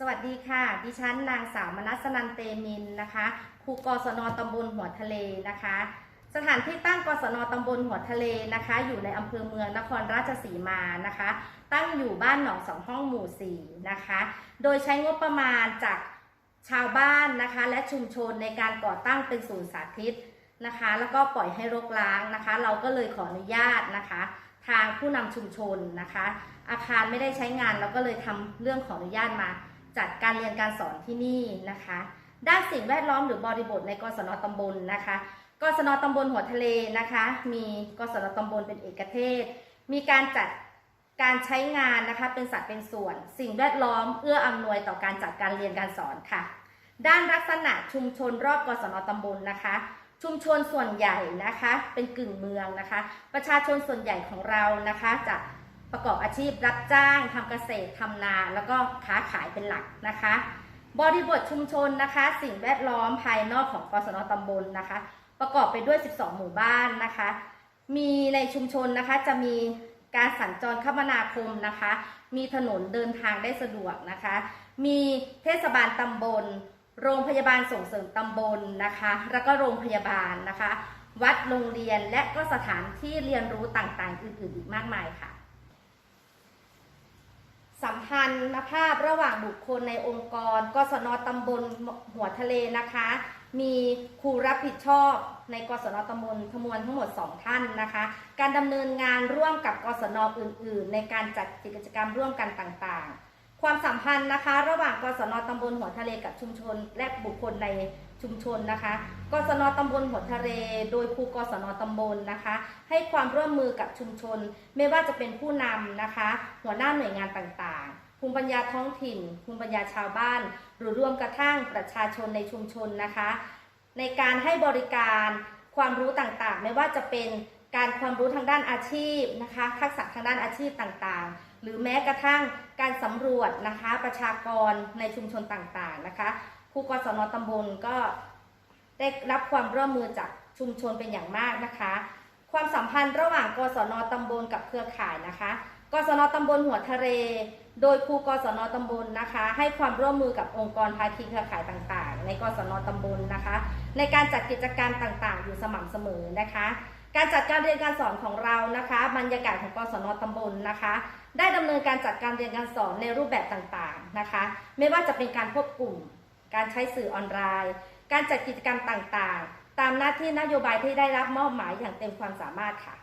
สวัสดีค่ะ ดิฉันนางสาวมนัสนันเตมินนะคะครูกศนตำบลหัวทะเลนะคะ สถานที่ตั้งกศนตำบลหัวทะเลนะคะ อยู่ในอำเภอเมืองนครราชสีมานะคะ ตั้งอยู่บ้านหนองสองห้องหมู่สี่นะคะ โดยใช้งบประมาณจากชาวบ้านนะคะ และชุมชนในการก่อตั้งเป็นศูนย์สาธิตนะคะ แล้วก็ปล่อยให้รกร้างนะคะ เราก็เลยขออนุญาตนะคะทางผู้นำชุมชนนะคะ อาคารไม่ได้ใช้งานเราก็เลยทำเรื่องขออนุญาตมา จัดการเรียนการสอนที่นี่นะคะ ด้านสิ่งแวดล้อมหรือบริบทในกศนตำบลนะคะกศนตำบลหัวทะเลนะคะ มีกศนตำบลเป็นเอกเทศ มีการจัดการใช้งานนะคะเป็นสัดเป็นส่วน สิ่งแวดล้อมเอื้ออำนวยต่อการจัดการเรียนการสอนค่ะ ด้านลักษณะชุมชนรอบกศนตำบลนะคะ ชุมชนส่วนใหญ่นะคะ เป็นกึ่งเมืองนะคะ ประชาชนส่วนใหญ่ของเรานะคะจะ ประกอบอาชีพรับจ้างทำเกษตรทำนา แล้วก็ค้าขายเป็นหลักนะคะ บริบทชุมชนนะคะ สิ่งแวดล้อมภายนอกของกศนตำบลนะคะ ประกอบไปด้วย 12 หมู่บ้านนะคะ มีในชุมชนนะคะจะมีการสัญจรคมนาคมนะคะ มีถนนเดินทางได้สะดวกนะคะ มีเทศบาลตำบล โรงพยาบาลส่งเสริมตำบลนะคะ แล้วก็โรงพยาบาลนะคะ วัดโรงเรียนและก็สถานที่เรียนรู้ต่างๆ อื่นๆอีกมากมายค่ะ พันธภาพระหว่างบุคคลในองค์กรกศนตำบลหัวทะเลนะคะ มีครูรับผิดชอบในกศนตำบลทมวลทั้งหมด 2 ท่านนะคะ การดำเนินงานร่วมกับกศนอื่น ๆ ในการจัดกิจกรรมร่วมกันต่างๆ ความสัมพันธ์นะคะ ระหว่างกศนตำบลหัวทะเลกับชุมชน และบุคคลในชุมชนนะคะ กศนตำบลหัวทะเล โดยครูกศนตำบลนะคะ ให้ความร่วมมือกับชุมชน ไม่ว่าจะเป็นผู้นำนะคะ หัวหน้าหน่วยงานต่างๆ ภูมิปัญญาท้องถิ่น ภูมิปัญญาชาวบ้าน หรือรวมกระทั่งประชาชนในชุมชนนะคะ ในการให้บริการความรู้ต่างๆ ไม่ว่าจะเป็น การความรู้ทางด้านอาชีพนะคะ ทักษะทางด้านอาชีพต่างๆ หรือแม้กระทั่งการสำรวจนะคะประชากรในชุมชนต่างๆนะคะครูกศนตำบลก็ได้รับความร่วมมือจากชุมชนเป็นอย่างมากนะคะ ความสัมพันธ์ระหว่างกศนตำบลกับเครือข่ายนะคะกศนตำบลหัวทะเล โดยครูกศนตำบลนะคะ ให้ความร่วมมือกับองค์กรภาคีเครือข่ายต่างๆ ในกศนตำบลนะคะ ในการจัดกิจกรรมต่างๆ อยู่สม่ำเสมอนะคะ การจัดการเรียนการสอนของเรานะคะบรรยากาศของกศนตำบลนะคะ ได้ดำเนินการจัดการเรียนการสอนในรูปแบบต่างๆนะคะ ไม่ว่าจะเป็นการควบกลุ่ม การใช้สื่อออนไลน์ การจัดกิจกรรมต่างๆ ตามหน้าที่นโยบายที่ได้รับมอบหมายอย่างเต็มความสามารถค่ะ